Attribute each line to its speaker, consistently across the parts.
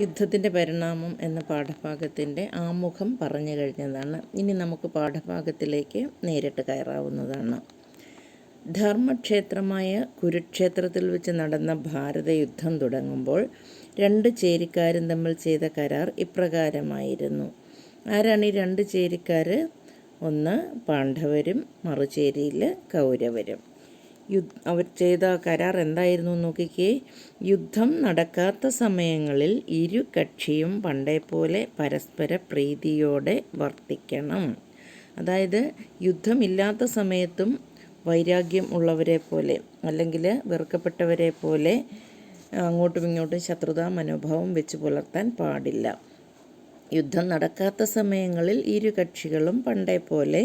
Speaker 1: യുദ്ധത്തിന്റെ പരിണാമം എന്ന പാഠഭാഗത്തിന്റെ ആമുഖം പറഞ്ഞു കഴിഞ്ഞതാണ്. ഇനി നമുക്ക് പാഠഭാഗത്തിലേക്ക് നേരിട്ട് കയറാവുന്നതാണ്. ധർമ്മക്ഷേത്രമായ കുരുക്ഷേത്രത്തിൽ വെച്ച് നടന്ന ഭാരത യുദ്ധം തുടങ്ങുമ്പോൾ രണ്ട് ചേരിക്കാരും തമ്മിൽ ചെയ്ത കരാർ ഇപ്രകാരമായിരുന്നു. ആരാണ് ഈ രണ്ട് ചേരിക്കാർ ഒന്ന് പാണ്ഡവരും മറുചേരിയിൽ കൗരവരും. യുദ്ധ അവർ ചെയ്ത കരാർ എന്തായിരുന്നു നോക്കിക്കേ? യുദ്ധം നടക്കാത്ത സമയങ്ങളിൽ ഇരു കക്ഷിയും പണ്ടേ പോലെ പരസ്പര പ്രീതിയോടെ വർത്തിക്കണം. അതായത് യുദ്ധമില്ലാത്ത സമയത്തും വൈരാഗ്യം ഉള്ളവരെ പോലെ അല്ലെങ്കിൽ വെറുക്കപ്പെട്ടവരെ പോലെ അങ്ങോട്ടും ഇങ്ങോട്ടും ശത്രുതാ മനോഭാവം വെച്ച് പുലർത്താൻ പാടില്ല. യുദ്ധം നടക്കാത്ത സമയങ്ങളിൽ ഇരു കക്ഷികളും പണ്ടേ പോലെ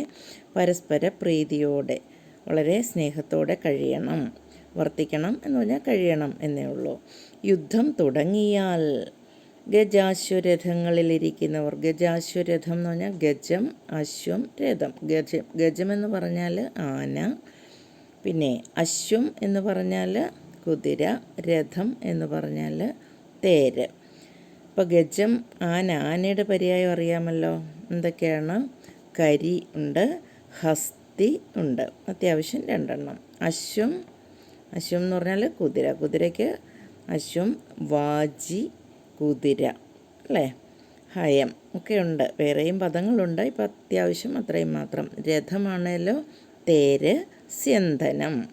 Speaker 1: പരസ്പര പ്രീതിയോടെ വളരെ സ്നേഹത്തോടെ കഴിയണം. വർത്തിക്കണം എന്ന് പറഞ്ഞാൽ കഴിയണം എന്നേ ഉള്ളൂ. യുദ്ധം തുടങ്ങിയാൽ ഗജാശ്വരഥങ്ങളിലിരിക്കുന്നവർ ഗജാശ്വരഥം എന്ന് പറഞ്ഞാൽ ഗജം അശ്വം രഥം. ഗജം ഗജം എന്ന് പറഞ്ഞാൽ ആന പിന്നെ അശ്വം എന്ന് പറഞ്ഞാൽ കുതിര രഥം എന്ന് പറഞ്ഞാൽ തേര്. ഇപ്പോൾ ഗജം ആന ആനയുടെ പര്യായം അറിയാമല്ലോ. എന്തൊക്കെയാണ്? കരി ഉണ്ട് ഹസ്തി ഉണ്ട്. അത്യാവശ്യം രണ്ടെണ്ണം. അശ്വം അശ്വം എന്ന് പറഞ്ഞാൽ കുതിര. കുതിരയ്ക്ക് അശ്വം വാജി കുതിര. അല്ലേ? ഹയം ഒക്കെ ഉണ്ട്. വേറെയും പദങ്ങളുണ്ട്. ഇപ്പം അത്യാവശ്യം അത്രയും മാത്രം. രഥമാണല്ലോ തേര് സ്യന്തനം.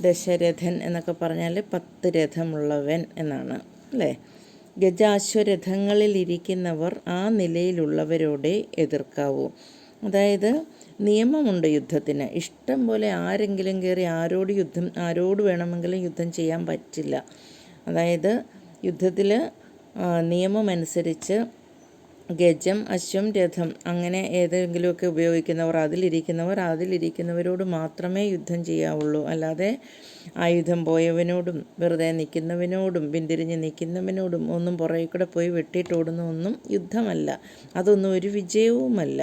Speaker 1: ദശരഥൻ എന്നൊക്കെ പറഞ്ഞാൽ പത്ത് രഥമുള്ളവൻ എന്നാണ്. അല്ലേ? ഗജാശ്വരഥങ്ങളിൽ ഇരിക്കുന്നവർ ആ നിലയിലുള്ളവരോടെ എതിർക്കാവൂ. അതായത് നിയമമുണ്ട് യുദ്ധത്തിന്. ഇഷ്ടം പോലെ ആരെങ്കിലും കയറി ആരോട് യുദ്ധം ആരോട് വേണമെങ്കിലും യുദ്ധം ചെയ്യാൻ പറ്റില്ല. അതായത് യുദ്ധത്തിൽ നിയമമനുസരിച്ച് ഗജം അശ്വം രഥം അങ്ങനെ ഏതെങ്കിലുമൊക്കെ ഉപയോഗിക്കുന്നവർ അതിലിരിക്കുന്നവർ അതിലിരിക്കുന്നവരോട് മാത്രമേ യുദ്ധം ചെയ്യാവുള്ളൂ. അല്ലാതെ ആയുധം പോയവനോടും വെറുതെ നിൽക്കുന്നവനോടും പിന്തിരിഞ്ഞ് നിൽക്കുന്നവനോടും ഒന്നും പുറകെ കൂടെ പോയി വെട്ടിയിട്ടോടുന്ന ഒന്നും യുദ്ധമല്ല. അതൊന്നും ഒരു വിജയവുമല്ല.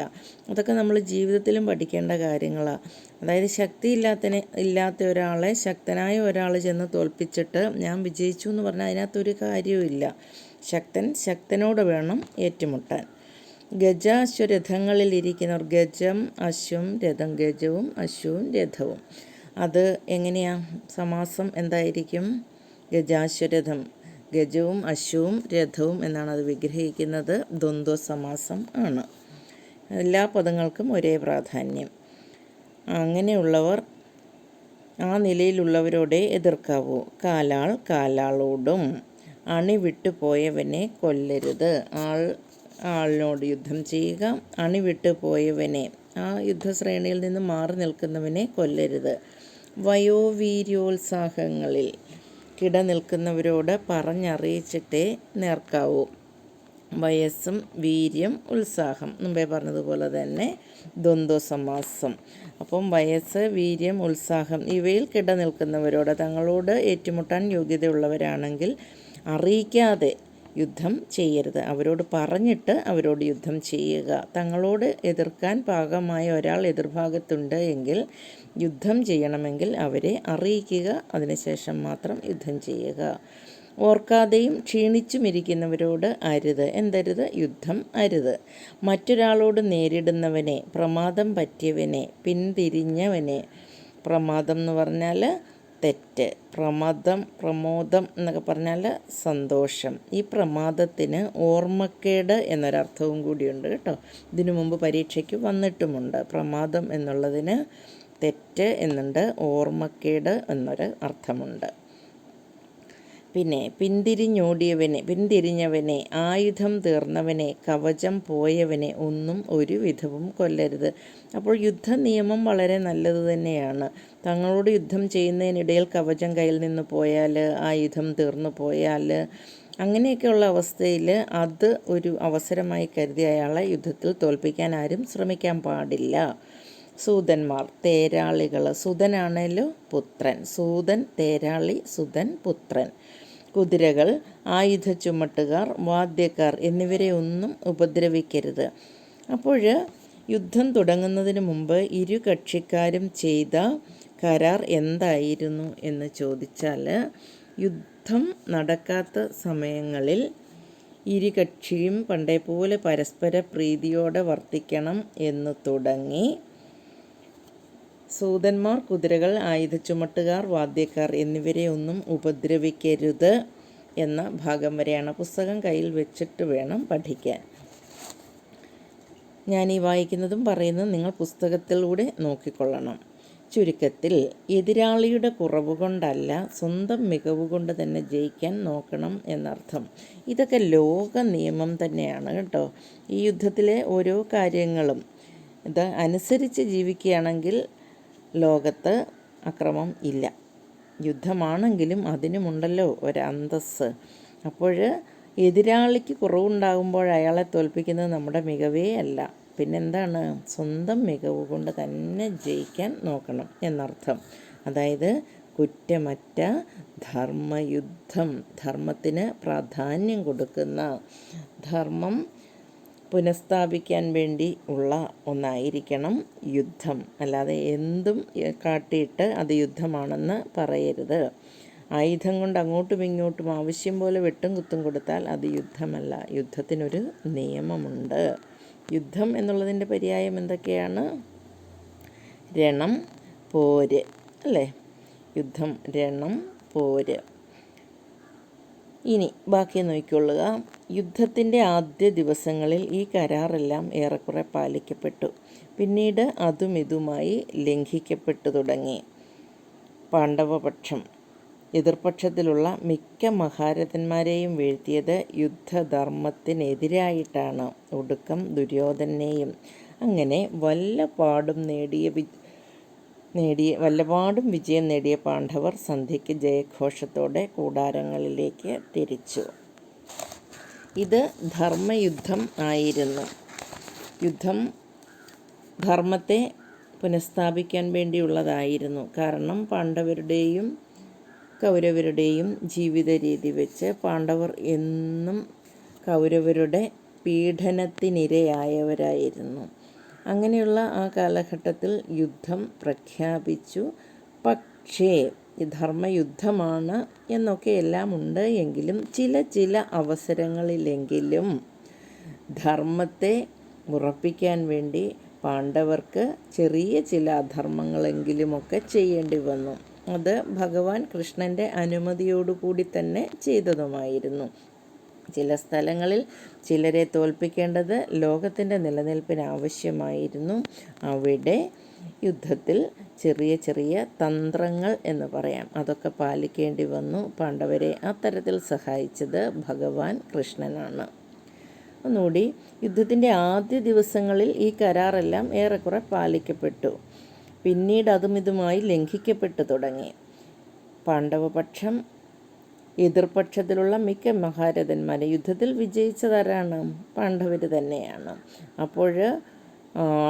Speaker 1: അതൊക്കെ നമ്മൾ ജീവിതത്തിലും പഠിക്കേണ്ട കാര്യങ്ങളാണ്. അതായത് ശക്തി ഇല്ലാത്തനെ ഇല്ലാത്ത ഒരാളെ ശക്തനായ ഒരാൾ ചെന്ന് തോൽപ്പിച്ചിട്ട് ഞാൻ വിജയിച്ചു എന്ന് പറഞ്ഞാൽ അതിനകത്തൊരു കാര്യവുമില്ല. ശക്തൻ ശക്തനോട് വേണം ഏറ്റുമുട്ടാൻ. ഗജാശ്വരഥങ്ങളിൽ ഇരിക്കുന്നവർ ഗജം അശ്വം രഥം ഗജവും അശ്വവും രഥവും. അത് എങ്ങനെയാ? സമാസം എന്തായിരിക്കും? ഗജാശ്വരഥം ഗജവും അശ്വവും രഥവും എന്നാണ് അത് വിഗ്രഹിക്കുന്നത്. ദ്വന്ദ്വ സമാസം ആണ്. എല്ലാ പദങ്ങൾക്കും ഒരേ പ്രാധാന്യം. അങ്ങനെയുള്ളവർ ആ നിലയിലുള്ളവരോടെ എതിർക്കാവൂ. കാലാൾ കാലാളോടും. അണി വിട്ടു പോയവനെ കൊല്ലരുത്. ആൾ ആളിനോട് യുദ്ധം ചെയ്യുക. അണി വിട്ടു പോയവനെ ആ യുദ്ധശ്രേണിയിൽ നിന്ന് മാറി നിൽക്കുന്നവനെ കൊല്ലരുത്. വയോവീര്യോത്സാഹങ്ങളിൽ കിട നിൽക്കുന്നവരോട് പറഞ്ഞറിയിച്ചിട്ടേ നേർക്കാവൂ. വയസ്സും വീര്യം ഉത്സാഹം. മുമ്പേ പറഞ്ഞതുപോലെ തന്നെ ദ്വന്ദ്വസമാസം. അപ്പം വയസ്സ് വീര്യം ഉത്സാഹം ഇവയിൽ കിട നിൽക്കുന്നവരോട് തങ്ങളോട് ഏറ്റുമുട്ടാൻ യോഗ്യതയുള്ളവരാണെങ്കിൽ അറിയിക്കാതെ യുദ്ധം ചെയ്യരുത്. അവരോട് പറഞ്ഞിട്ട് അവരോട് യുദ്ധം ചെയ്യുക. തങ്ങളോട് എതിർക്കാൻ പാകമായ ഒരാൾ എതിർഭാഗത്തുണ്ട് എങ്കിൽ യുദ്ധം ചെയ്യണമെങ്കിൽ അവരെ അറിയിക്കുക. അതിനുശേഷം മാത്രം യുദ്ധം ചെയ്യുക. ഓർക്കാതെയും ക്ഷീണിച്ചുമിരിക്കുന്നവരോട് അരുത്. എന്തരുത്? യുദ്ധം അരുത്. മറ്റൊരാളോട് നേരിടുന്നവനെ പ്രമാദം പറ്റിയവനെ പിന്തിരിഞ്ഞവനെ പ്രമാദം എന്ന് പറഞ്ഞാൽ തെറ്റ് പ്രമദം പ്രമോദം എന്നൊക്കെ പറഞ്ഞാൽ സന്തോഷം. ഈ പ്രമാദത്തിന് ഓർമ്മക്കേട് എന്നൊരർത്ഥവും കൂടിയുണ്ട് കേട്ടോ. ഇതിനു മുമ്പ് പരീക്ഷയ്ക്ക് വന്നിട്ടുമുണ്ട്. പ്രമാദം എന്നുള്ളതിന് തെറ്റ് എന്നുണ്ട് ഓർമ്മക്കേട് എന്നൊരു അർത്ഥമുണ്ട്. പിന്നെ പിന്തിരിഞ്ഞോടിയവനെ പിന്തിരിഞ്ഞവനെ ആയുധം തീർന്നവനെ കവചം പോയവനെ ഒന്നും ഒരു വിധവും കൊല്ലരുത്. അപ്പോൾ യുദ്ധ നിയമം വളരെ നല്ലത് തന്നെയാണ്. തങ്ങളോട് യുദ്ധം ചെയ്യുന്നതിനിടയിൽ കവചം കയ്യിൽ നിന്ന് പോയാൽ ആയുധം തീർന്നു പോയാൽ അങ്ങനെയൊക്കെയുള്ള അവസ്ഥയിൽ അത് ഒരു അവസരമായി കരുതി അയാളെ യുദ്ധത്തിൽ തോൽപ്പിക്കാൻ ആരും ശ്രമിക്കാൻ പാടില്ല. സൂതന്മാർ തേരാളികൾ സുതനാണല്ലോ പുത്രൻ. സൂതൻ തേരാളി സുതൻ പുത്രൻ. കുതിരകൾ ആയുധ ചുമട്ടുകാർ വാദ്യക്കാർ എന്നിവരെ ഒന്നും ഉപദ്രവിക്കരുത്. അപ്പോൾ യുദ്ധം തുടങ്ങുന്നതിന് മുമ്പ് ഇരു കക്ഷിക്കാരും ചെയ്ത കരാർ എന്തായിരുന്നു എന്ന് ചോദിച്ചാൽ യുദ്ധം നടക്കാത്ത സമയങ്ങളിൽ ഇരുകക്ഷിയും പണ്ടേ പോലെ പരസ്പര പ്രീതിയോടെ വർത്തിക്കണം എന്ന് തുടങ്ങി. സൂതന്മാർ കുതിരകൾ ആയുധച്ചുമട്ടുകാർ വാദ്യക്കാർ എന്നിവരെ ഒന്നും ഉപദ്രവിക്കരുത് എന്ന ഭാഗം വരെയാണ് പുസ്തകം കയ്യിൽ വെച്ചിട്ട് വേണം പഠിക്കാൻ. ഞാൻ ഈ വായിക്കുന്നതും പറയുന്നതും നിങ്ങൾ പുസ്തകത്തിലൂടെ നോക്കിക്കൊള്ളണം. ചുരുക്കത്തിൽ എതിരാളിയുടെ കുറവ് കൊണ്ടല്ല സ്വന്തം മികവ് കൊണ്ട് തന്നെ ജയിക്കാൻ നോക്കണം എന്നർത്ഥം. ഇതൊക്കെ ലോക നിയമം തന്നെയാണ് കേട്ടോ. ഈ യുദ്ധത്തിലെ ഓരോ കാര്യങ്ങളും ഇത് അനുസരിച്ച് ജീവിക്കുകയാണെങ്കിൽ ലോകത്ത് അക്രമം ഇല്ല. യുദ്ധമാണെങ്കിലും അതിനുമുണ്ടല്ലോ ഒരന്തസ് അപ്പോൾ എതിരാളിക്ക് കുറവുണ്ടാകുമ്പോൾ അയാളെ തോൽപ്പിക്കുന്നത് നമ്മുടെ മികവേ അല്ല. പിന്നെന്താണ്? സ്വന്തം മികവ് കൊണ്ട് തന്നെ ജയിക്കാൻ നോക്കണം എന്നർത്ഥം. അതായത് കുറ്റമറ്റ ധർമ്മയുദ്ധം ധർമ്മത്തിന് പ്രാധാന്യം കൊടുക്കുന്ന ധർമ്മം പുനഃസ്ഥാപിക്കാൻ വേണ്ടി ഉള്ള ഒന്നായിരിക്കണം യുദ്ധം. അല്ലാതെ എന്തും കാട്ടിയിട്ട് അത് യുദ്ധമാണെന്ന് പറയരുത്. ആയുധം കൊണ്ട് അങ്ങോട്ടും ഇങ്ങോട്ടും ആവശ്യം പോലെ വെട്ടും കുത്തും കൊടുത്താൽ അത് യുദ്ധമല്ല. യുദ്ധത്തിനൊരു നിയമമുണ്ട്. യുദ്ധം എന്നുള്ളതിന്റെ പര്യായം എന്തൊക്കെയാണ്? രണം പോര്. അല്ലേ? യുദ്ധം രണം പോര്. ഇനി ബാക്കി നോക്കിക്കൊള്ളുക. യുദ്ധത്തിന്റെ ആദ്യ ദിവസങ്ങളിൽ ഈ കരാറെല്ലാം ഏറെക്കുറെ പാലിക്കപ്പെട്ടു. പിന്നീട് അതും ഇതുമായി ലംഘിക്കപ്പെട്ടു തുടങ്ങി. പാണ്ഡവപക്ഷം എതിർപക്ഷത്തിലുള്ള മിക്ക മഹാരഥന്മാരെയും വീഴ്ത്തിയത് യുദ്ധധർമ്മത്തിനെതിരായിട്ടാണ്. ഒടുക്കം ദുര്യോധനെയും അങ്ങനെ വല്ലപാടും നേടിയ വി നേടിയ വല്ലപാടും വിജയം നേടിയ പാണ്ഡവർ സന്ധ്യയ്ക്ക് ജയഘോഷത്തോടെ കൂടാരങ്ങളിലേക്ക് തിരിച്ചു. ഇത് ധർമ്മയുദ്ധം ആയിരുന്നു. യുദ്ധം ധർമ്മത്തെ പുനഃസ്ഥാപിക്കാൻ വേണ്ടിയുള്ളതായിരുന്നു. കാരണം പാണ്ഡവരുടെയും കൗരവരുടെയും ജീവിത രീതി വെച്ച് പാണ്ഡവർ എന്നും കൗരവരുടെ പീഡനത്തിനിരയായവരായിരുന്നു. അങ്ങനെയുള്ള ആ കാലഘട്ടത്തിൽ യുദ്ധം പ്രഖ്യാപിച്ചു. പക്ഷേ ധർമ്മയുദ്ധമാണ് എന്നൊക്കെ എല്ലാം ഉണ്ട് എങ്കിലും ചില ചില അവസരങ്ങളിലെങ്കിലും ധർമ്മത്തെ ഉറപ്പിക്കാൻ വേണ്ടി പാണ്ഡവർക്ക് ചെറിയ ചില അധർമ്മങ്ങളെങ്കിലുമൊക്കെ ചെയ്യേണ്ടി വന്നു. അത് ഭഗവാൻ കൃഷ്ണന്റെ അനുമതിയോടുകൂടി തന്നെ ചെയ്തതുമായിരുന്നു. ചില സ്ഥലങ്ങളിൽ ചിലരെ തോൽപ്പിക്കേണ്ടത് ലോകത്തിന്റെ നിലനിൽപ്പിന് ആവശ്യമായിരുന്നു. അവിടെ യുദ്ധത്തിൽ ചെറിയ ചെറിയ തന്ത്രങ്ങൾ എന്ന് പറയാം. അതൊക്കെ പാലിക്കേണ്ടി വന്നു. പാണ്ഡവരെ അത്തരത്തിൽ സഹായിച്ചത് ഭഗവാൻ കൃഷ്ണനാണ്. ഒന്നുകൂടി യുദ്ധത്തിന്റെ ആദ്യ ദിവസങ്ങളിൽ ഈ കരാറെല്ലാം ഏറെക്കുറെ പാലിക്കപ്പെട്ടു. പിന്നീട് അതും ഇതുമായി ലംഘിക്കപ്പെട്ടു തുടങ്ങി. പാണ്ഡവപക്ഷം എതിർപക്ഷത്തിലുള്ള മിക്ക മഹാരഥന്മാരെ യുദ്ധത്തിൽ വിജയിച്ചതാരാണ്? പാണ്ഡവർ തന്നെയാണ്. അപ്പോൾ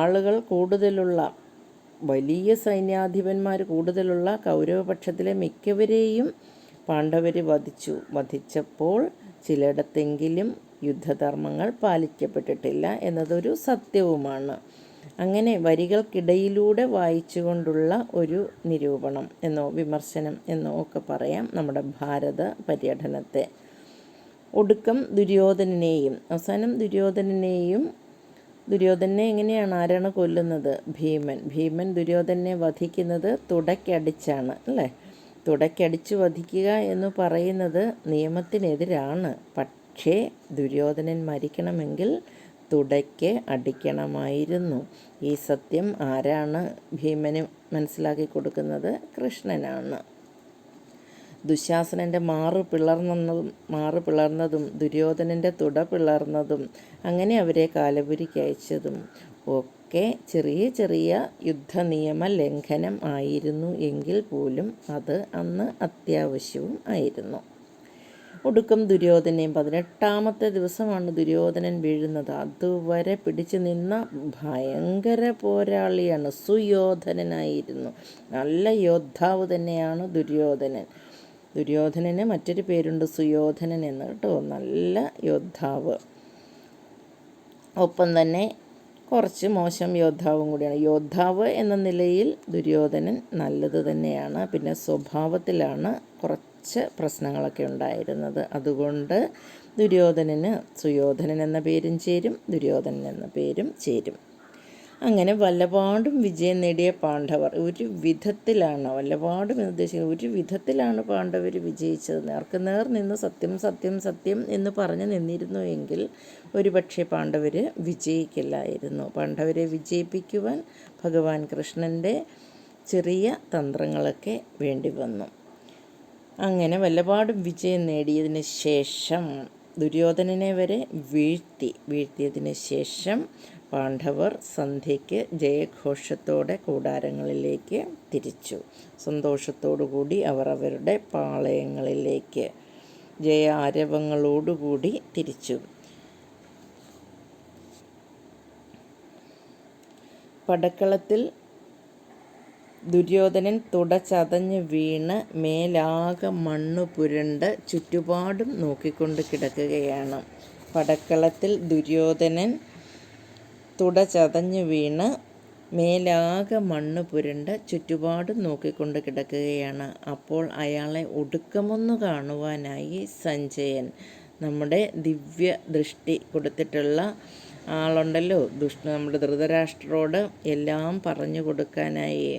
Speaker 1: ആളുകൾ കൂടുതലുള്ള വലിയ സൈന്യാധിപന്മാർ കൂടുതലുള്ള കൗരവപക്ഷത്തിലെ മിക്കവരെയും പാണ്ഡവർ വധിച്ചു. വധിച്ചപ്പോൾ ചിലയിടത്തെങ്കിലും യുദ്ധധർമ്മങ്ങൾ പാലിക്കപ്പെട്ടിട്ടില്ല എന്നതൊരു സത്യവുമാണ്. അങ്ങനെ വരികൾക്കിടയിലൂടെ വായിച്ചുകൊണ്ടുള്ള ഒരു നിരൂപണം എന്നോ വിമർശനം എന്നോ ഒക്കെ പറയാം നമ്മുടെ ഭാരത പര്യടനത്തെ. ഒടുക്കം ദുര്യോധനനെയും അവസാനം ദുര്യോധനനെയും ദുര്യോധനെ എങ്ങനെയാണ് ആരാണ് കൊല്ലുന്നത്? ഭീമൻ. ഭീമൻ ദുര്യോധനെ വധിക്കുന്നത് തുടക്കടിച്ചാണ് അല്ലേ? തുടക്കടിച്ച് വധിക്കുക എന്ന് പറയുന്നത് നിയമത്തിനെതിരാണ്. പക്ഷേ ദുര്യോധനൻ മരിക്കണമെങ്കിൽ തുടയ്ക്ക് അടിക്കണമായിരുന്നു. ഈ സത്യം ആരാണ് ഭീമന് മനസ്സിലാക്കി കൊടുക്കുന്നത്? കൃഷ്ണനാണ്. ദുശാസനന്റെ മാറു പിളർന്നതും മാറു പിളർന്നതും ദുര്യോധനന്റെ തുട പിളർന്നതും അങ്ങനെ അവരെ കാലപുരിക്ക് അയച്ചതും. ഒക്കെ ചെറിയ ചെറിയ യുദ്ധനിയമ ലംഘനം ആയിരുന്നു എങ്കിൽ പോലും അത് അന്ന് അത്യാവശ്യവും ആയിരുന്നു. ഒടുക്കം ദുര്യോധനയും പതിനെട്ടാമത്തെ ദിവസമാണ് ദുര്യോധനൻ വീഴുന്നത്. അതുവരെ പിടിച്ചു നിന്ന ഭയങ്കര പോരാളിയാണ് സുയോധനനായിരുന്നു. നല്ല യോദ്ധാവ് തന്നെയാണ് ദുര്യോധനൻ. ദുര്യോധനന് മറ്റൊരു പേരുണ്ട് സുയോധനൻ എന്ന് കേട്ടോ. നല്ല യോദ്ധാവ്. ഒപ്പം തന്നെ കുറച്ച് മോശം യോദ്ധാവും കൂടിയാണ്. യോദ്ധാവ് എന്ന നിലയിൽ ദുര്യോധനൻ നല്ലത് തന്നെയാണ്. പിന്നെ സ്വഭാവത്തിലാണ് കുറച്ച് പ്രശ്നങ്ങളൊക്കെ ഉണ്ടായിരുന്നത്. അതുകൊണ്ട് ദുര്യോധനന് സുയോധനൻ എന്ന പേരും ചേരും ദുര്യോധനൻ എന്ന പേരും ചേരും. അങ്ങനെ വല്ലപാടും വിജയം നേടിയ പാണ്ഡവർ. ഒരു വിധത്തിലാണ് വല്ലപാടും ഉദ്ദേശിക്കുന്നത്. ഒരു വിധത്തിലാണ് പാണ്ഡവർ വിജയിച്ചത് നേർക്ക് നേർ നിന്ന് സത്യം സത്യം സത്യം എന്ന് പറഞ്ഞു നിന്നിരുന്നു എങ്കിൽ ഒരുപക്ഷെ പാണ്ഡവർ വിജയിക്കില്ലായിരുന്നു. പാണ്ഡവരെ വിജയിപ്പിക്കുവാൻ ഭഗവാൻ കൃഷ്ണന്റെ ചെറിയ തന്ത്രങ്ങളൊക്കെ വേണ്ടി വന്നു. അങ്ങനെ വല്ലപാടും വിജയം നേടിയതിന് ശേഷം ദുര്യോധനനെ വരെ വീഴ്ത്തി. വീഴ്ത്തിയതിന് ശേഷം പാണ്ഡവർ സന്ധ്യയ്ക്ക് ജയഘോഷത്തോടെ കൂടാരങ്ങളിലേക്ക് തിരിച്ചു. സന്തോഷത്തോടുകൂടി അവർ അവരുടെ പാളയങ്ങളിലേക്ക് ജയ ആരവങ്ങളോടുകൂടി തിരിച്ചു. പടക്കളത്തിൽ ദുര്യോധനൻ തുടച്ചതഞ്ഞ് വീണ് മേലാകെ മണ്ണ് പുരണ്ട് ചുറ്റുപാടും നോക്കിക്കൊണ്ട് കിടക്കുകയാണ്. പടക്കളത്തിൽ ദുര്യോധനൻ തുട ചതഞ്ഞു വീണ് മേലാകെ മണ്ണ് പുരണ്ട് ചുറ്റുപാടും നോക്കിക്കൊണ്ട് കിടക്കുകയാണ്. അപ്പോൾ അയാളെ ഒടുക്കമൊന്നു കാണുവാനായി സഞ്ജയൻ നമ്മുടെ ദിവ്യ ദൃഷ്ടി കൊടുത്തിട്ടുള്ള ആളുണ്ടല്ലോ. ദുഷ്ട നമ്മുടെ ധൃതരാഷ്ട്രോട് എല്ലാം പറഞ്ഞു കൊടുക്കാനായി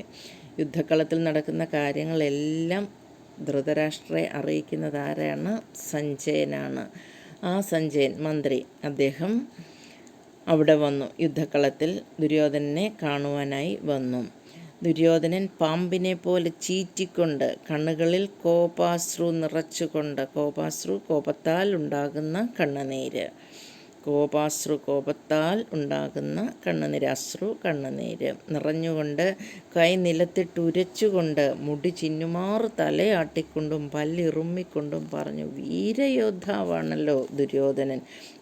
Speaker 1: യുദ്ധക്കളത്തിൽ നടക്കുന്ന കാര്യങ്ങളെല്ലാം ധൃതരാഷ്ട്രയെ അറിയിക്കുന്നത് ആരാണ്? സഞ്ജയനാണ്. ആ സഞ്ജയൻ മന്ത്രി അദ്ദേഹം അവിടെ വന്നു. യുദ്ധക്കളത്തിൽ ദുര്യോധനനെ കാണുവാനായി വന്നു. ദുര്യോധനൻ പാമ്പിനെ പോലെ ചീറ്റിക്കൊണ്ട് കണ്ണുകളിൽ കോപാശ്രു നിറച്ചുകൊണ്ട് കോപാശ്രു കോപത്താൽ ഉണ്ടാകുന്ന കണ്ണുനീര്. കോപാശ്രു കോപത്താൽ ഉണ്ടാകുന്ന കണ്ണുനീര് അശ്രു കണ്ണുനീര്. നിറഞ്ഞുകൊണ്ട് കൈ നിലത്തിട്ടുരച്ചുകൊണ്ട് മുടി ചിന്നുമാറ് തലയാട്ടിക്കൊണ്ടും പല്ലിറുമ്മിക്കൊണ്ടും പറഞ്ഞു വീരയോദ്ധാവാണല്ലോ ദുര്യോധനൻ.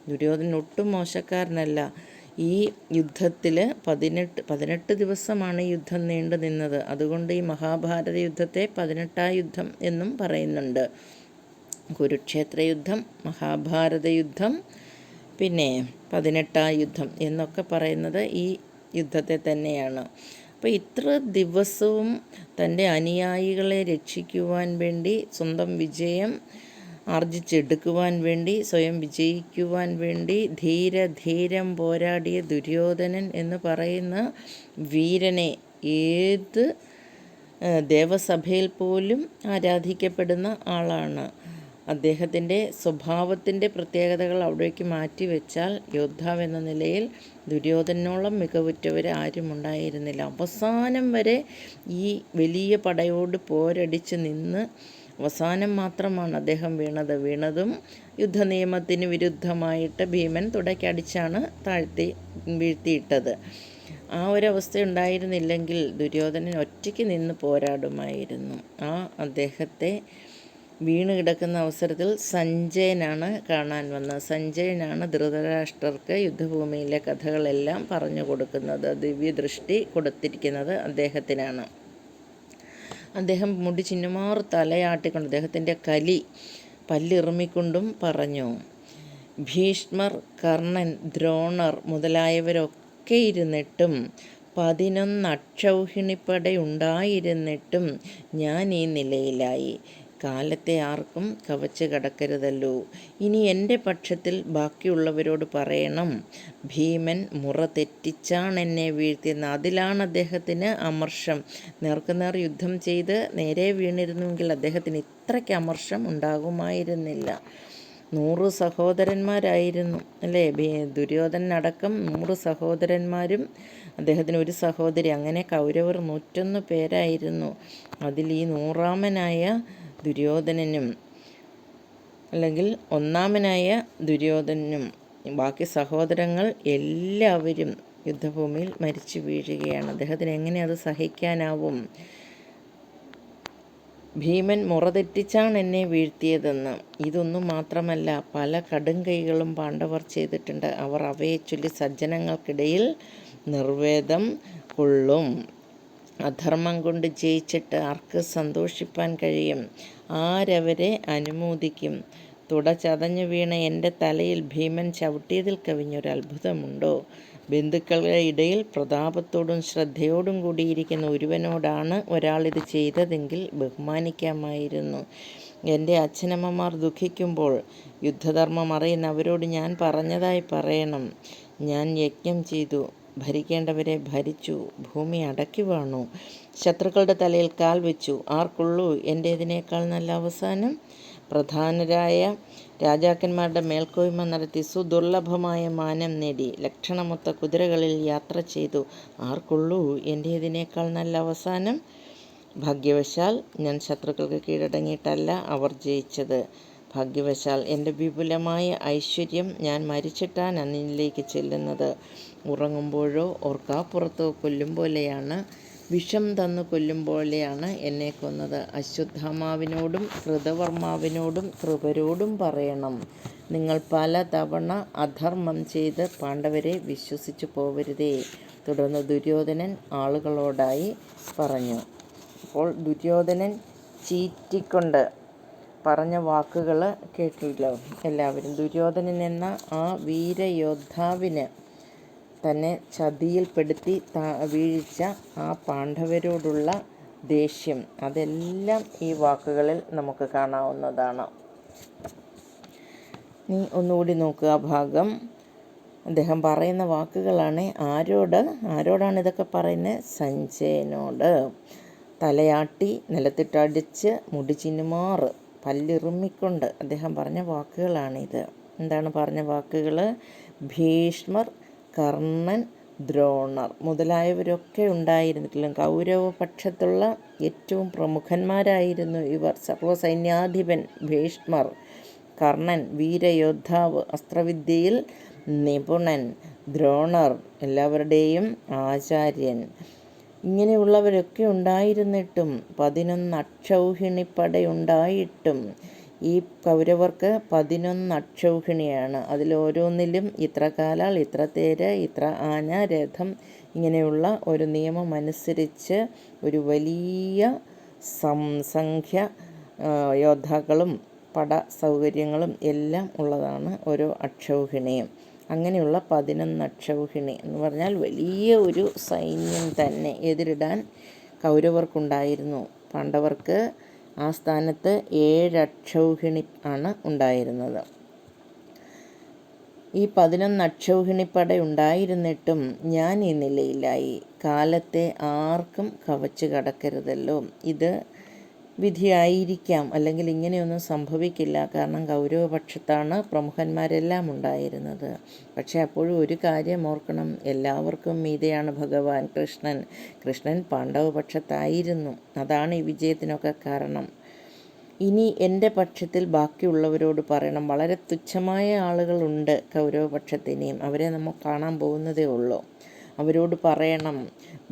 Speaker 1: ദുര്യോധനൻ ഒട്ടും മോശക്കാരനല്ല. ഈ യുദ്ധത്തിൽ പതിനെട്ട് പതിനെട്ട് ദിവസമാണ് യുദ്ധം നീണ്ടു നിന്നത്. അതുകൊണ്ട് ഈ മഹാഭാരത യുദ്ധത്തെ പതിനെട്ടാം യുദ്ധം എന്നും പറയുന്നുണ്ട്. കുരുക്ഷേത്ര യുദ്ധം മഹാഭാരത യുദ്ധം പിന്നെ പതിനെട്ടാം യുദ്ധം എന്നൊക്കെ പറയുന്നത് ഈ യുദ്ധത്തെ തന്നെയാണ്. അപ്പോൾ ഇത്ര ദിവസവും തന്റെ അനുയായികളെ രക്ഷിക്കുവാൻ വേണ്ടി സ്വന്തം വിജയം ആർജിച്ചെടുക്കുവാൻ വേണ്ടി സ്വയം വിജയിക്കുവാൻ വേണ്ടി ധീര ധീരം പോരാടിയ ദുര്യോധനൻ എന്ന് പറയുന്ന വീരനെ ഏത് ദേവസഭയിൽ പോലും ആരാധിക്കപ്പെടുന്ന ആളാണ്. അദ്ദേഹത്തിന്റെ സ്വഭാവത്തിന്റെ പ്രത്യേകതകൾ അവിടേക്ക് മാറ്റിവെച്ചാൽ യോദ്ധാവ് എന്ന നിലയിൽ ദുര്യോധനോളം മികവുറ്റവർ ആരും ഉണ്ടായിരുന്നില്ല അവസാനം വരെ ഈ വലിയ പടയോട് പോരടിച്ച് നിന്ന് അവസാനം മാത്രമാണ് അദ്ദേഹം വീണത്. വീണതും യുദ്ധനിയമത്തിന് വിരുദ്ധമായിട്ട് ഭീമൻ തുടക്കടിച്ചാണ് താഴ്ത്തി വീഴ്ത്തിയിട്ടത്. ആ ഒരവസ്ഥ ഉണ്ടായിരുന്നില്ലെങ്കിൽ ദുര്യോധനൻ ഒറ്റയ്ക്ക് നിന്ന് പോരാടുമായിരുന്നു. ആ അദ്ദേഹത്തെ വീണ് കിടക്കുന്ന അവസരത്തിൽ സഞ്ജയനാണ് കാണാൻ വന്നത്. സഞ്ജയനാണ് ധൃതരാഷ്ട്രർക്ക് യുദ്ധഭൂമിയിലെ കഥകളെല്ലാം പറഞ്ഞു കൊടുക്കുന്നത്. ദിവ്യദൃഷ്ടി കൊടുത്തിരിക്കുന്നത് അദ്ദേഹത്തിനാണ്. അദ്ദേഹം മുടി ചിന്നുമാർ തലയാട്ടിക്കൊണ്ട് അദ്ദേഹത്തിന്റെ കലി പല്ലിറുമിക്കൊണ്ടും പറഞ്ഞു. ഭീഷ്മർ കർണൻ ദ്രോണർ മുതലായവരൊക്കെ ഇരുന്നിട്ടും പതിനൊന്ന് അക്ഷൗഹിണിപ്പടയുണ്ടായിരുന്നിട്ടും ഞാൻ ഈ നിലയിലായി. കാലത്തെ ആർക്കും കവച്ച് കടക്കരുതല്ലോ. ഇനി എന്റെ പക്ഷത്തിൽ ബാക്കിയുള്ളവരോട് പറയണം. ഭീമൻ മുറ തെറ്റിച്ചാണ് എന്നെ വീഴ്ത്തിയെന്ന് അതിലാണ് അദ്ദേഹത്തിന് അമർഷം. നേർക്കുനേർ യുദ്ധം ചെയ്ത് നേരെ വീണിരുന്നുവെങ്കിൽ അദ്ദേഹത്തിന് ഇത്രയ്ക്ക് അമർഷം ഉണ്ടാകുമായിരുന്നില്ല. നൂറ് സഹോദരന്മാരായിരുന്നു അല്ലേ? ദുര്യോധനടക്കം നൂറ് സഹോദരന്മാരും അദ്ദേഹത്തിന് ഒരു സഹോദരി അങ്ങനെ കൗരവർ നൂറ്റൊന്ന് പേരായിരുന്നു. അതിൽ ഈ നൂറാമനായ ദുര്യോധനനും അല്ലെങ്കിൽ ഒന്നാമനായ ദുര്യോധനനും ബാക്കി സഹോദരങ്ങൾ എല്ലാവരും യുദ്ധഭൂമിയിൽ മരിച്ചു വീഴുകയാണ്. അദ്ദേഹത്തിന് എങ്ങനെ അത് സഹിക്കാനാവും? ഭീമൻ മുറതെറ്റിച്ചാണ് എന്നെ വീഴ്ത്തിയതെന്ന്. ഇതൊന്നും മാത്രമല്ല പല കടുംകൈകളും പാണ്ഡവർ ചെയ്തിട്ടുണ്ട്. അവർ അവയെ ചൊല്ലി സജ്ജനങ്ങൾക്കിടയിൽ നിർവേദം കൊള്ളും. അധർമ്മം കൊണ്ട് ജയിച്ചിട്ട് ആർക്ക് സന്തോഷിപ്പാൻ കഴിയും? ആരവരെ അനുമോദിക്കും. തുട ചതഞ്ഞു വീണ എന്റെ തലയിൽ ഭീമൻ ചവിട്ടിയതിൽ കവിഞ്ഞൊരു അത്ഭുതമുണ്ടോ? ബന്ധുക്കളുടെ ഇടയിൽ പ്രതാപത്തോടും ശ്രദ്ധയോടും കൂടിയിരിക്കുന്ന ഒരുവനോടാണ് ഒരാളിത് ചെയ്തതെങ്കിൽ ബഹുമാനിക്കാമായിരുന്നു. എന്റെ അച്ഛനമ്മമാർ ദുഃഖിക്കുമ്പോൾ യുദ്ധധർമ്മം അറിയുന്ന അവരോട് ഞാൻ പറഞ്ഞതായി പറയണം. ഞാൻ യജ്ഞം ചെയ്തു. ഭരിക്കേണ്ടവരെ ഭരിച്ചു ഭൂമി അടക്കി വാണു. ശത്രുക്കളുടെ തലയിൽ കാൽ വെച്ചു. ആർക്കുള്ളൂ എന്റേതിനേക്കാൾ നല്ല അവസാനം? പ്രധാനരായ രാജാക്കന്മാരുടെ മേൽക്കോയ്മ നടത്തി സുദുർലഭമായ മാനം നേടി. ലക്ഷണമൊത്ത കുതിരകളിൽ യാത്ര ചെയ്തു. ആർക്കുള്ളൂ എന്റേതിനേക്കാൾ നല്ല അവസാനം? ഭാഗ്യവശാൽ ഞാൻ ശത്രുക്കൾക്ക് കീഴടങ്ങിയിട്ടല്ല അവർ ജയിച്ചത്. ഭാഗ്യവശാൽ എന്റെ വിപുലമായ ഐശ്വര്യം ഞാൻ മരിച്ചിട്ടാണ് അന്നിലേക്ക് ചെല്ലുന്നത്. ഉറങ്ങുമ്പോഴോ ഓർക്കാപ്പുറത്തോ കൊല്ലും പോലെയാണ് വിഷം തന്നു കൊല്ലും പോലെയാണ് എന്നെ കൊന്നത്. അശ്വത്ഥമാവിനോടും കൃതവർമാവിനോടും കൃപരോടും പറയണം. നിങ്ങൾ പല തവണ അധർമ്മം ചെയ്ത് പാണ്ഡവരെ വിശ്വസിച്ചു പോവരുതേ. തുടർന്ന് ദുര്യോധനൻ ആളുകളോടായി പറഞ്ഞു. അപ്പോൾ ദുര്യോധനൻ ചീറ്റിക്കൊണ്ട് പറഞ്ഞ വാക്കുകൾ കേട്ടില്ലോ. എല്ലാവരും ദുര്യോധനൻ എന്ന ആ വീരയോദ്ധാവിന് തന്നെ ചതിയിൽപ്പെടുത്തി വീഴിച്ച ആ പാണ്ഡവരോടുള്ള ദേഷ്യം. അതെല്ലാം ഈ വാക്കുകളിൽ നമുക്ക് കാണാവുന്നതാണ്. നീ ഒന്നുകൂടി നോക്കുക ഭാഗം. അദ്ദേഹം പറയുന്ന വാക്കുകളാണ് ആരോട്? ആരോടാണ് ഇതൊക്കെ പറയുന്നത്? സഞ്ജയനോട്. തലയാട്ടി നിലത്തിട്ടടിച്ച് മുടി ചിന്നുമാറ് പല്ലിറുമ്മിക്കൊണ്ട് അദ്ദേഹം പറഞ്ഞ വാക്കുകളാണിത്. എന്താണ് പറഞ്ഞ വാക്കുകൾ ഭീഷ്മർ കർണൻ ദ്രോണർ മുതലായവരൊക്കെ ഉണ്ടായിരുന്നിട്ടില്ല. കൗരവപക്ഷത്തുള്ള ഏറ്റവും പ്രമുഖന്മാരായിരുന്നു ഇവർ. സർവസൈന്യാധിപൻ ഭീഷ്മർ കർണൻ വീരയോദ്ധാവ് അസ്ത്രവിദ്യയിൽ നിപുണൻ ദ്രോണർ എല്ലാവരുടെയും ആചാര്യൻ. ഇങ്ങനെയുള്ളവരൊക്കെ ഉണ്ടായിരുന്നിട്ടും പതിനൊന്ന് അക്ഷൗഹിണിപ്പടയുണ്ടായിട്ടും ഈ കൗരവർക്ക് പതിനൊന്ന് അക്ഷൗഹിണിയാണ്. അതിലോരോന്നിലും ഇത്ര കാലാൾ ഇത്ര തേര് ഇത്ര ആന രഥം ഇങ്ങനെയുള്ള ഒരു നിയമം അനുസരിച്ച് ഒരു വലിയ സംസംഖ്യ യോദ്ധാക്കളും പട സൗകര്യങ്ങളും എല്ലാം ഉള്ളതാണ് ഓരോ അക്ഷൗഹിണിയും അങ്ങനെയുള്ള പതിനൊന്ന് അക്ഷൗഹിണി എന്ന് പറഞ്ഞാൽ വലിയ ഒരു സൈന്യം തന്നെ എതിരിടാൻ കൗരവർക്കുണ്ടായിരുന്നു. പാണ്ഡവർക്ക് ആ സ്ഥാനത്ത് ഏഴക്ഷൗഹിണി ആണ് ഉണ്ടായിരുന്നത്. ഈ പതിനൊന്ന് അക്ഷൗഹിണിപ്പട ഉണ്ടായിരുന്നിട്ടും ഞാൻ ഈ നിലയിലായി. കാലത്തെ ആർക്കും കവച്ചു കടക്കരുതല്ലോ. ഇത് വിധിയായിരിക്കാം. അല്ലെങ്കിൽ ഇങ്ങനെയൊന്നും സംഭവിക്കില്ല. കാരണം കൗരവപക്ഷത്താണ് പ്രമുഖന്മാരെല്ലാം ഉണ്ടായിരുന്നത്. പക്ഷേ അപ്പോഴും ഒരു കാര്യം ഓർക്കണം. എല്ലാവർക്കും മീതയാണ് ഭഗവാൻ കൃഷ്ണൻ. കൃഷ്ണൻ പാണ്ഡവപക്ഷത്തായിരുന്നു. അതാണ് ഈ വിജയത്തിനൊക്കെ കാരണം. ഇനി എന്റെ പക്ഷത്തിൽ ബാക്കിയുള്ളവരോട് പറയണം. വളരെ തുച്ഛമായ ആളുകളുണ്ട് കൗരവപക്ഷത്തിനെയും അവരെ നമ്മൾ കാണാൻ പോകുന്നതേ ഉള്ളൂ. അവരോട് പറയണം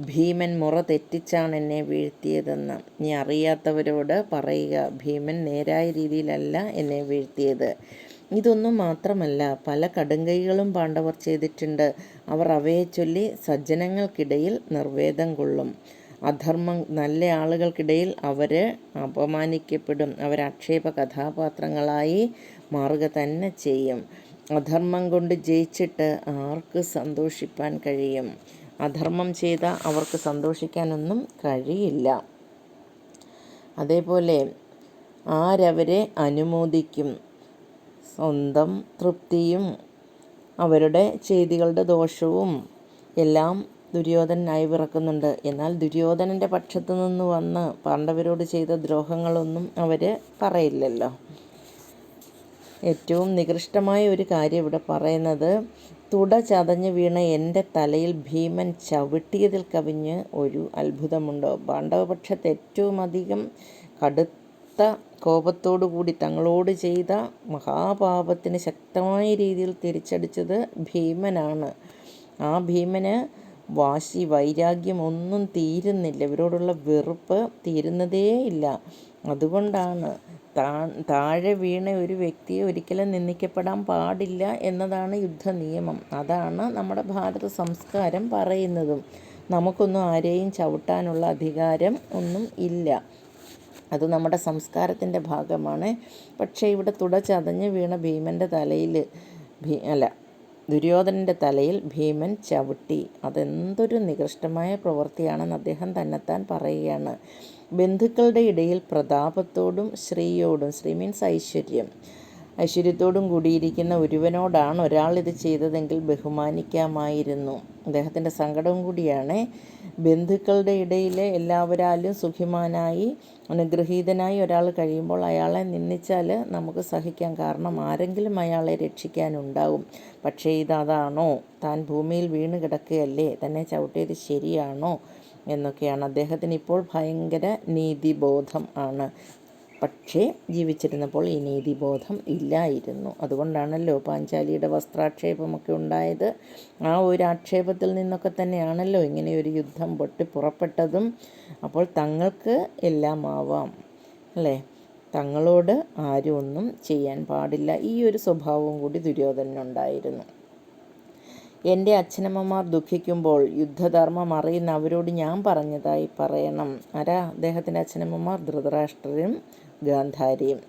Speaker 1: ഭീമൻ മുറ തെറ്റിച്ചാണ് എന്നെ വീഴ്ത്തിയതെന്ന്. നീ അറിയാത്തവരോട് പറയുക ഭീമൻ നേരായ രീതിയിലല്ല എന്നെ വീഴ്ത്തിയത്. ഇതൊന്നും മാത്രമല്ല പല കടുങ്കൈകളും പാണ്ഡവർ ചെയ്തിട്ടുണ്ട്. അവർ അവയെ ചൊല്ലി സജ്ജനങ്ങൾക്കിടയിൽ നിർവേദം കൊള്ളും. അധർമ്മം നല്ല ആളുകൾക്കിടയിൽ അവർ അപമാനിക്കപ്പെടും. അവർ അക്ഷേപ കഥാപാത്രങ്ങളായി മാറുക തന്നെ ചെയ്യും. അധർമ്മം കൊണ്ട് ജയിച്ചിട്ട് ആർക്ക് സന്തോഷിപ്പാൻ കഴിയും? അധർമ്മം ചെയ്ത അവർക്ക് സന്തോഷിക്കാനൊന്നും കഴിയില്ല. അതേപോലെ ആരവരെ അനുമോദിക്കും? സ്വന്തം തൃപ്തിയും അവരുടെ ചെയ്തികളുടെ ദോഷവും എല്ലാം ദുര്യോധനായി വിറക്കുന്നുണ്ട്. എന്നാൽ ദുര്യോധനന്റെ പക്ഷത്തു നിന്ന് വന്ന് പാണ്ഡവരോട് ചെയ്ത ദ്രോഹങ്ങളൊന്നും അവർ പറയില്ലല്ലോ. ഏറ്റവും നികൃഷ്ടമായ ഒരു കാര്യം ഇവിടെ പറയുന്നത് തുട ചതഞ്ഞു വീണ എന്റെ തലയിൽ ഭീമൻ ചവിട്ടിയതിൽ കവിഞ്ഞ് ഒരു അത്ഭുതമുണ്ടോ? പാണ്ഡവപക്ഷത്ത് ഏറ്റവും അധികം കടുത്ത കോപത്തോടു കൂടി തങ്ങളോട് ചെയ്ത മഹാപാപത്തിന് ശക്തമായ രീതിയിൽ തിരിച്ചടിച്ചത് ഭീമനാണ്. ആ ഭീമന് വാശി വൈരാഗ്യം ഒന്നും തീരുന്നില്ല. ഇവരോടുള്ള വെറുപ്പ് തീരുന്നതേ ഇല്ല അതുകൊണ്ടാണ് താഴെ വീണ ഒരു വ്യക്തിയെ ഒരിക്കലും നിന്ദിക്കപ്പെടാൻ പാടില്ല എന്നതാണ് യുദ്ധ നിയമം അതാണ് നമ്മുടെ ഭാരത സംസ്കാരം പറയുന്നതും. നമുക്കൊന്നും ആരെയും ചവിട്ടാനുള്ള അധികാരം ഒന്നും ഇല്ല. അത് നമ്മുടെ സംസ്കാരത്തിന്റെ ഭാഗമാണ്. പക്ഷേ ഇവിടെ തുട ചതഞ്ഞ് വീണ ഭീമന്റെ തലയിൽ ഭീ അല്ല ദുര്യോധനന്റെ തലയിൽ ഭീമൻ ചവിട്ടി. അതെന്തൊരു നികൃഷ്ടമായ പ്രവൃത്തിയാണെന്ന് അദ്ദേഹം തന്നെത്താൻ പറയുകയാണ്. ബന്ധുക്കളുടെ ഇടയിൽ പ്രതാപത്തോടും ശ്രീയോടും ശ്രീ മീൻസ് ഐശ്വര്യം ഐശ്വര്യത്തോടും കൂടിയിരിക്കുന്ന ഒരുവനോടാണ് ഒരാൾ ഇത് ചെയ്തതെങ്കിൽ ബഹുമാനിക്കാമായിരുന്നു. അദ്ദേഹത്തിന്റെ സങ്കടവും കൂടിയാണ്. ബന്ധുക്കളുടെ ഇടയിലെ എല്ലാവരാലും സുഖിമാനായി അനുഗ്രഹീതനായി ഒരാൾ കഴിയുമ്പോൾ അയാളെ നിന്നിച്ചാൽ നമുക്ക് സഹിക്കാൻ കാരണം ആരെങ്കിലും അയാളെ രക്ഷിക്കാനുണ്ടാവും. പക്ഷേ ഇതതാണോ താൻ ഭൂമിയിൽ വീണ് കിടക്കുകയല്ലേ? തന്നെ ചവിട്ടിയത് ശരിയാണോ? എന്നൊക്കെയാണ്. അദ്ദേഹത്തിന് ഇപ്പോൾ ഭയങ്കര നീതിബോധം ആണ്. പക്ഷേ ജീവിച്ചിരുന്നപ്പോൾ ഈ നീതിബോധം ഇല്ലായിരുന്നു. അതുകൊണ്ടാണല്ലോ പാഞ്ചാലിയുടെ വസ്ത്രാക്ഷേപമൊക്കെ ഉണ്ടായത്. ആ ഒരു ആക്ഷേപത്തിൽ നിന്നൊക്കെ തന്നെയാണല്ലോ ഇങ്ങനെ ഒരു യുദ്ധം പൊട്ടി പുറപ്പെട്ടതും. അപ്പോൾ തങ്ങൾക്ക് എല്ലാം ആവാം അല്ലേ? തങ്ങളോട് ആരും ഒന്നും ചെയ്യാൻ പാടില്ല. ഈ ഒരു സ്വഭാവവും കൂടി ദുര്യോധനനുണ്ടായിരുന്നു. എന്റെ അച്ഛനമ്മമാർ ദുഃഖിക്കുമ്പോൾ യുദ്ധധർമ്മം അറിയുന്ന അവരോട് ഞാൻ പറഞ്ഞതായി പറയണം. ആരാ? അദ്ദേഹത്തിന്റെ അച്ഛനമ്മമാർ ധൃതരാഷ്ട്രരും ഗാന്ധാരിയും.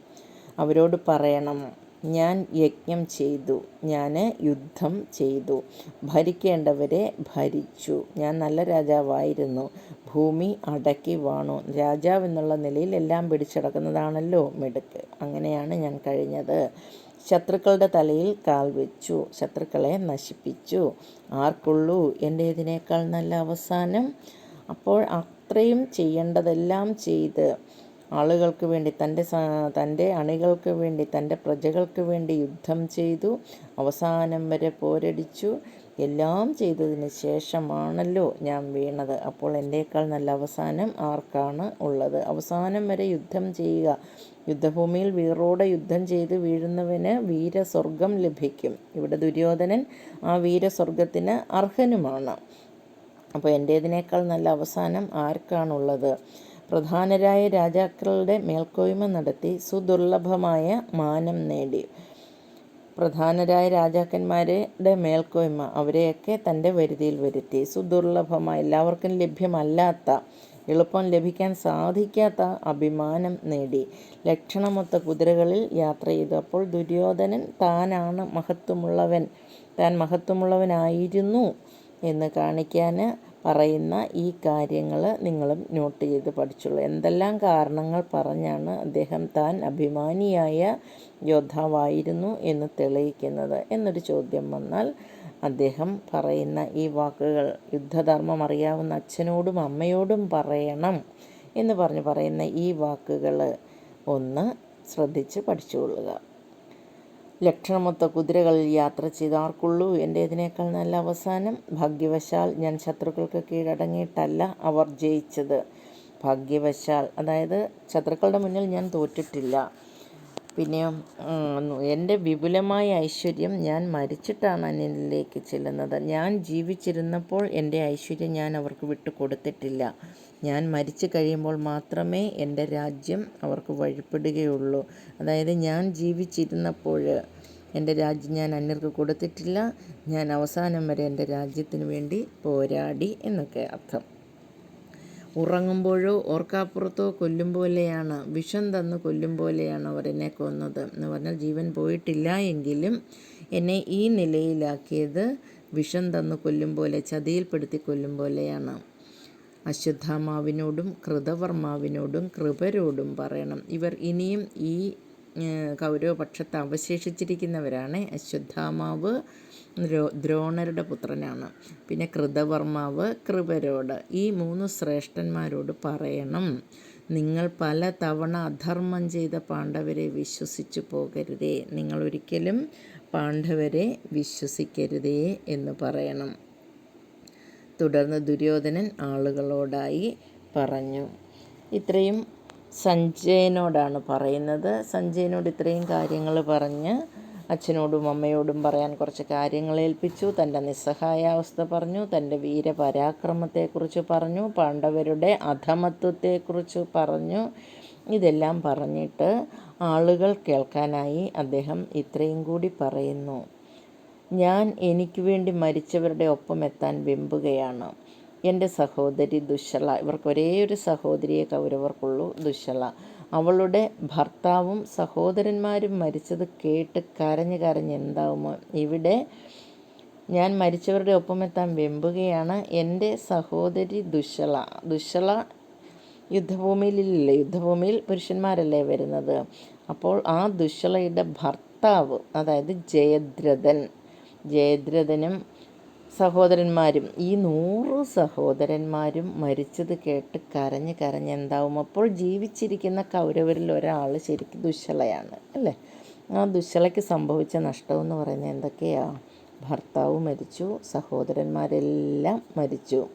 Speaker 1: അവരോട് പറയണം ഞാൻ യജ്ഞം ചെയ്തു ഞാൻ യുദ്ധം ചെയ്തു ഭരിക്കേണ്ടവരെ ഭരിച്ചു. ഞാൻ നല്ല രാജാവായിരുന്നു ഭൂമി അടക്കി വാണു. രാജാവ് എന്നുള്ള നിലയിൽ എല്ലാം പിടിച്ചടക്കുന്നതാണല്ലോ മിടുക്ക്. അങ്ങനെയാണ് ഞാൻ കഴിഞ്ഞത്. ശത്രുക്കളുടെ തലയിൽ കാൽ വെച്ചു ശത്രുക്കളെ നശിപ്പിച്ചു. ആർക്കുള്ളൂ എന്റേതിനേക്കാൾ നല്ല അവസാനം? അപ്പോൾ അത്രയും ചെയ്യേണ്ടതെല്ലാം ചെയ്ത് ആളുകൾക്ക് വേണ്ടി തന്റെ തന്റെ അണികൾക്ക് വേണ്ടി തന്റെ പ്രജകൾക്ക് വേണ്ടി യുദ്ധം ചെയ്തു. അവസാനം വരെ പോരടിച്ചു. എല്ലാം ചെയ്തതിന് ശേഷമാണല്ലോ ഞാൻ വീണത്. അപ്പോൾ എന്റെക്കാൾ നല്ല അവസാനം ആർക്കാണ് ഉള്ളത്? അവസാനം വരെ യുദ്ധം ചെയ്യുക. യുദ്ധഭൂമിയിൽ വീറോടെ യുദ്ധം ചെയ്ത് വീഴുന്നവന് വീരസ്വർഗം ലഭിക്കും. ഇവിടെ ദുര്യോധനൻ ആ വീരസ്വർഗത്തിന് അർഹനുമാണ്. അപ്പോൾ എന്റേതിനേക്കാൾ നല്ല അവസാനം ആർക്കാണുള്ളത്? പ്രധാനരായ രാജാക്കളുടെ മേൽക്കോയ്മ നടത്തി സുദുർലഭമായ മാനം നേടി. പ്രധാനരായ രാജാക്കന്മാരുടെ മേൽക്കോയ്മ അവരെയൊക്കെ തന്റെ വരുതിയിൽ വരുത്തി. സുദുർലഭമായ എല്ലാവർക്കും ലഭ്യമല്ലാത്ത എളുപ്പം ലഭിക്കാൻ സാധിക്കാത്ത അഭിമാനം നേടി. ലക്ഷണമൊത്ത കുതിരകളിൽ യാത്ര ചെയ്തു. അപ്പോൾ ദുര്യോധനൻ താനാണ് മഹത്വമുള്ളവൻ. താൻ മഹത്വമുള്ളവനായിരുന്നു എന്ന് കാണിക്കാൻ പറയുന്ന ഈ കാര്യങ്ങൾ നിങ്ങളും നോട്ട് ചെയ്ത് പഠിച്ചുള്ളൂ എന്തെല്ലാം കാരണങ്ങൾ പറഞ്ഞാണ് അദ്ദേഹം താൻ അഭിമാനിയായ യോദ്ധാവായിരുന്നു എന്ന് തെളിയിക്കുന്നത് എന്നൊരു ചോദ്യം വന്നാൽ അദ്ദേഹം പറയുന്ന ഈ വാക്കുകൾ യുദ്ധധർമ്മം അറിയാവുന്ന അച്ഛനോടും അമ്മയോടും പറയണം എന്ന് പറഞ്ഞ് പറയുന്ന ഈ വാക്കുകൾ ഒന്ന് ശ്രദ്ധിച്ച് പഠിച്ചുകൊള്ളുക. ലക്ഷണമൊത്ത കുതിരകളിൽ യാത്ര ചെയ്ത് ആർക്കുള്ളൂ? എന്റേതിനേക്കാൾ നല്ല അവസാനം? ഭാഗ്യവശാൽ ഞാൻ ശത്രുക്കൾക്ക് കീഴടങ്ങിയിട്ടല്ല അവർ ജയിച്ചത്. ഭാഗ്യവശാൽ അതായത് ശത്രുക്കളുടെ മുന്നിൽ ഞാൻ തോറ്റിട്ടില്ല. പിന്നെയോ എന്റെ വിപുലമായ ഐശ്വര്യം ഞാൻ മരിച്ചിട്ടാണ് അനിലേക്ക് ചെല്ലുന്നത്. ഞാൻ ജീവിച്ചിരുന്നപ്പോൾ എന്റെ ഐശ്വര്യം ഞാൻ അവർക്ക് വിട്ടു കൊടുത്തിട്ടില്ല. ഞാൻ മരിച്ചു കഴിയുമ്പോൾ മാത്രമേ എന്റെ രാജ്യം അവർക്ക് വഴിപ്പെടുകയുള്ളൂ. അതായത് ഞാൻ ജീവിച്ചിരുന്നപ്പോൾ എന്റെ രാജ്യം ഞാൻ അന്യർക്ക് കൊടുത്തിട്ടില്ല. ഞാൻ അവസാനം വരെ എന്റെ രാജ്യത്തിന് വേണ്ടി പോരാടി എന്നൊക്കെ അർത്ഥം. ഉറങ്ങുമ്പോഴോ ഓർക്കാപ്പുറത്തോ കൊല്ലും പോലെയാണ് വിഷം തന്ന് കൊല്ലും പോലെയാണ് അവർ എന്നെ കൊന്നത് എന്ന് പറഞ്ഞാൽ ജീവൻ പോയിട്ടില്ല എങ്കിലും എന്നെ ഈ നിലയിലാക്കിയത് വിഷം തന്ന് കൊല്ലും പോലെ ചതിയിൽപ്പെടുത്തി കൊല്ലും പോലെയാണ് അശ്വത്ഥാമാവിനോടും കൃതവർമാവിനോടും കൃപരോടും പറയണം. ഇവർ ഇനിയും ഈ കൗരവപക്ഷത്ത് അവശേഷിച്ചിരിക്കുന്നവരാണ് അശ്വത്ഥാമാവ് ദ്രോണരുടെ പുത്രനാണ്. പിന്നെ കൃതവർമാവ് കൃപരോട്. ഈ മൂന്ന് ശ്രേഷ്ഠന്മാരോട് പറയണം നിങ്ങൾ പല തവണ അധർമ്മം ചെയ്ത പാണ്ഡവരെ വിശ്വസിച്ചു പോകരുതേ. നിങ്ങൾ ഒരിക്കലും പാണ്ഡവരെ വിശ്വസിക്കരുതേ എന്ന് പറയണം. തുടർന്ന് ദുര്യോധനൻ ആളുകളോടായി പറഞ്ഞു. ഇത്രയും സഞ്ജയനോടാണ് പറയുന്നത്. സഞ്ജയനോട് ഇത്രയും കാര്യങ്ങൾ പറഞ്ഞ് അച്ഛനോടും അമ്മയോടും പറയാൻ കുറച്ച് കാര്യങ്ങൾ ഏൽപ്പിച്ചു. തന്റെ നിസ്സഹായാവസ്ഥ പറഞ്ഞു. തന്റെ വീരപരാക്രമത്തെക്കുറിച്ച് പറഞ്ഞു. പാണ്ഡവരുടെ അധമത്വത്തെക്കുറിച്ച് പറഞ്ഞു. ഇതെല്ലാം പറഞ്ഞിട്ട് ആളുകൾ കേൾക്കാനായി അദ്ദേഹം ഇത്രയും കൂടി പറയുന്നു. ഞാൻ എനിക്ക് വേണ്ടി മരിച്ചവരുടെ ഒപ്പം എത്താൻ വെമ്പുകയാണ്. എന്റെ സഹോദരി ദുശ്ശള ഇവർക്ക് ഒരേ ഒരു സഹോദരിയെ കൗരവർക്കുള്ളൂ ദുശ്ശള അവളുടെ ഭർത്താവും സഹോദരന്മാരും മരിച്ചത് കേട്ട് കരഞ്ഞ് കരഞ്ഞ് എന്താവുമോ? ഇവിടെ ഞാൻ മരിച്ചവരുടെ ഒപ്പമെത്താൻ വെമ്പുകയാണ്. എന്റെ സഹോദരി ദുശള. ദുശള യുദ്ധഭൂമിയിലില്ല? യുദ്ധഭൂമിയിൽ പുരുഷന്മാരല്ലേ വരുന്നത്? അപ്പോൾ ആ ദുശളയുടെ ഭർത്താവ് അതായത് ജയദ്രഥൻ. ജയദ്രഥനും സഹോദരന്മാരും ഈ നൂറ് സഹോദരന്മാരും മരിച്ചത് കേട്ട് കരഞ്ഞ് കരഞ്ഞ് എന്താവും? അപ്പോൾ ജീവിച്ചിരിക്കുന്ന കൗരവരിൽ ഒരാൾ ശരിക്കും ദുശ്ശലയാണ് അല്ലേ? ആ ദുശ്ശലയ്ക്ക് സംഭവിച്ച നഷ്ടം എന്ന് പറയുന്നത് എന്തൊക്കെയാ? ഭർത്താവ് മരിച്ചു സഹോദരന്മാരെല്ലാം മരിച്ചു.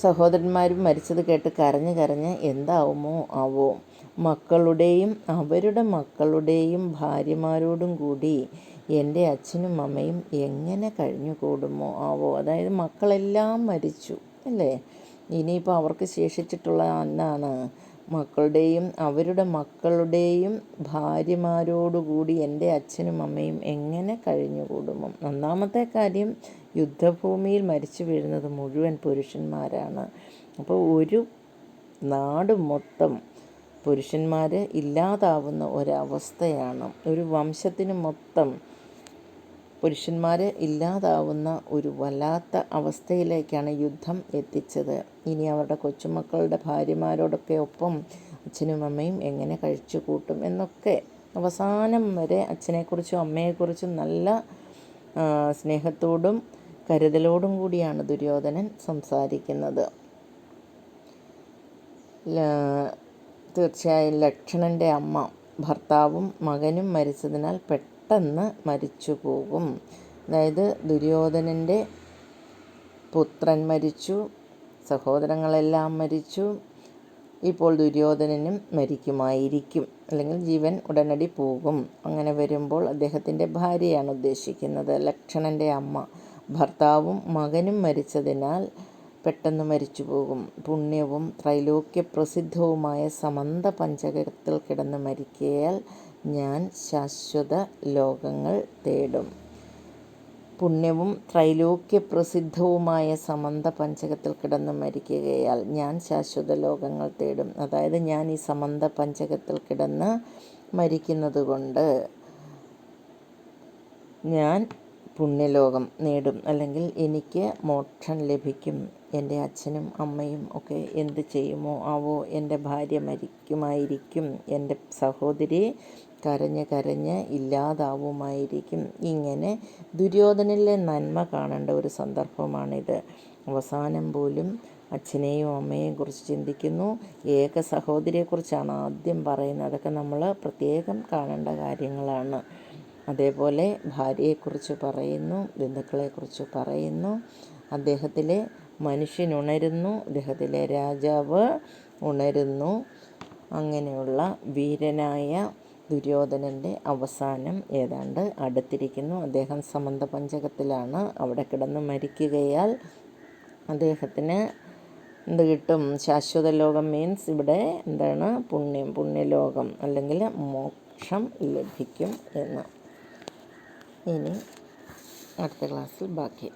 Speaker 1: സഹോദരന്മാരും മരിച്ചത് കേട്ട് കരഞ്ഞ് കരഞ്ഞ് എന്താവുമോ? ആവോ? മക്കളുടെയും അവരുടെ മക്കളുടെയും ഭാര്യമാരോടും കൂടി എന്റെ അച്ഛനും അമ്മയും എങ്ങനെ കഴിഞ്ഞുകൂടുമോ ആവോ? അതായത് മക്കളെല്ലാം മരിച്ചു അല്ലേ? ഇനിയിപ്പോൾ അവർക്ക് ശേഷിച്ചിട്ടുള്ള അന്നാണ്. മക്കളുടെയും അവരുടെ മക്കളുടെയും ഭാര്യമാരോടുകൂടി എന്റെ അച്ഛനും അമ്മയും എങ്ങനെ കഴിഞ്ഞുകൂടുമോ ഒന്നാമത്തെ കാര്യം യുദ്ധഭൂമിയിൽ മരിച്ചു വീഴുന്നത് മുഴുവൻ പുരുഷന്മാരാണ്. അപ്പോൾ ഒരു നാട് മൊത്തം പുരുഷന്മാർ ഇല്ലാതാവുന്ന ഒരവസ്ഥയാണ്. ഒരു വംശത്തിന് മൊത്തം പുരുഷന്മാർ ഇല്ലാതാവുന്ന ഒരു വല്ലാത്ത അവസ്ഥയിലേക്കാണ് യുദ്ധം എത്തിച്ചത്. ഇനി അവരുടെ കൊച്ചുമക്കളുടെ ഭാര്യമാരോടൊക്കെ ഒപ്പം അച്ഛനും അമ്മയും എങ്ങനെ കഴിച്ചു കൂട്ടും എന്നൊക്കെ അവസാനം വരെ അച്ഛനെക്കുറിച്ചും അമ്മയെക്കുറിച്ചും നല്ല സ്നേഹത്തോടും കരുതലോടും കൂടിയാണ് ദുര്യോധനൻ സംസാരിക്കുന്നത്. തീർച്ചയായും ലക്ഷണന്റെ അമ്മ ഭർത്താവും മകനും മരിച്ചതിനാൽ പെട്ടെന്ന് മരിച്ചു പോകും. അതായത് ദുര്യോധനന്റെ പുത്രൻ മരിച്ചു സഹോദരങ്ങളെല്ലാം മരിച്ചു. ഇപ്പോൾ ദുര്യോധനനും മരിക്കുമായിരിക്കും. അല്ലെങ്കിൽ ജീവൻ ഉടനടി പോകും. അങ്ങനെ വരുമ്പോൾ അദ്ദേഹത്തിന്റെ ഭാര്യയാണ് ഉദ്ദേശിക്കുന്നത്. ലക്ഷണന്റെ അമ്മ. ഭർത്താവും മകനും മരിച്ചതിനാൽ പെട്ടെന്ന് മരിച്ചു പോകും. പുണ്യവും ത്രൈലോക്യ പ്രസിദ്ധവുമായ സമന്ത പഞ്ചകരത്തിൽ കിടന്ന് മരിക്കയാൽ ഞാൻ ശാശ്വത ലോകങ്ങൾ തേടും. പുണ്യവും ത്രൈലോക്യ പ്രസിദ്ധവുമായ സമന്ത പഞ്ചകത്തിൽ കിടന്ന് മരിക്കുകയാൽ ഞാൻ ശാശ്വത ലോകങ്ങൾ തേടും. അതായത് ഞാൻ ഈ സമന്ത പഞ്ചകത്തിൽ കിടന്ന് മരിക്കുന്നത് കൊണ്ട് ഞാൻ പുണ്യലോകം നേടും. അല്ലെങ്കിൽ എനിക്ക് മോക്ഷം ലഭിക്കും. എന്റെ അച്ഛനും അമ്മയും ഒക്കെ എന്ത് ചെയ്യുമോ ആവോ എന്റെ ഭാര്യ മരിക്കുമായിരിക്കും. എന്റെ സഹോദരി കരഞ്ഞ് കരഞ്ഞ് ഇല്ലാതാവുമായിരിക്കും. ഇങ്ങനെ ദുര്യോധനിലെ നന്മ കാണേണ്ട ഒരു സന്ദർഭമാണിത്. അവസാനം പോലും അച്ഛനെയും അമ്മയെയും കുറിച്ച് ചിന്തിക്കുന്നു. ഏക സഹോദരിയെക്കുറിച്ചാണ് ആദ്യം പറയുന്നത്. അതൊക്കെ നമ്മൾ പ്രത്യേകം കാണേണ്ട കാര്യങ്ങളാണ്. അതേപോലെ ഭാര്യയെക്കുറിച്ച് പറയുന്നു ബന്ധുക്കളെക്കുറിച്ച് പറയുന്നു. അദ്ദേഹത്തിലെ മനുഷ്യൻ ഉണരുന്നു അദ്ദേഹത്തിലെ രാജാവ് ഉണരുന്നു. അങ്ങനെയുള്ള വീരനായ ദുര്യോധനന്റെ അവസാനം ഏതാണ്ട് അടുത്തിരിക്കുന്നു. അദ്ദേഹം സമന്ത പഞ്ചകത്തിലാണ് അവിടെ കിടന്ന് മരിക്കുകയാൽ അദ്ദേഹത്തിന് എന്ത് കിട്ടും? ശാശ്വത ലോകം മീൻസ് ഇവിടെ എന്താണ്? പുണ്യം പുണ്യലോകം അല്ലെങ്കിൽ മോക്ഷം ലഭിക്കും എന്ന്. ഇനി അടുത്ത ക്ലാസ്സിൽ ബാക്കി.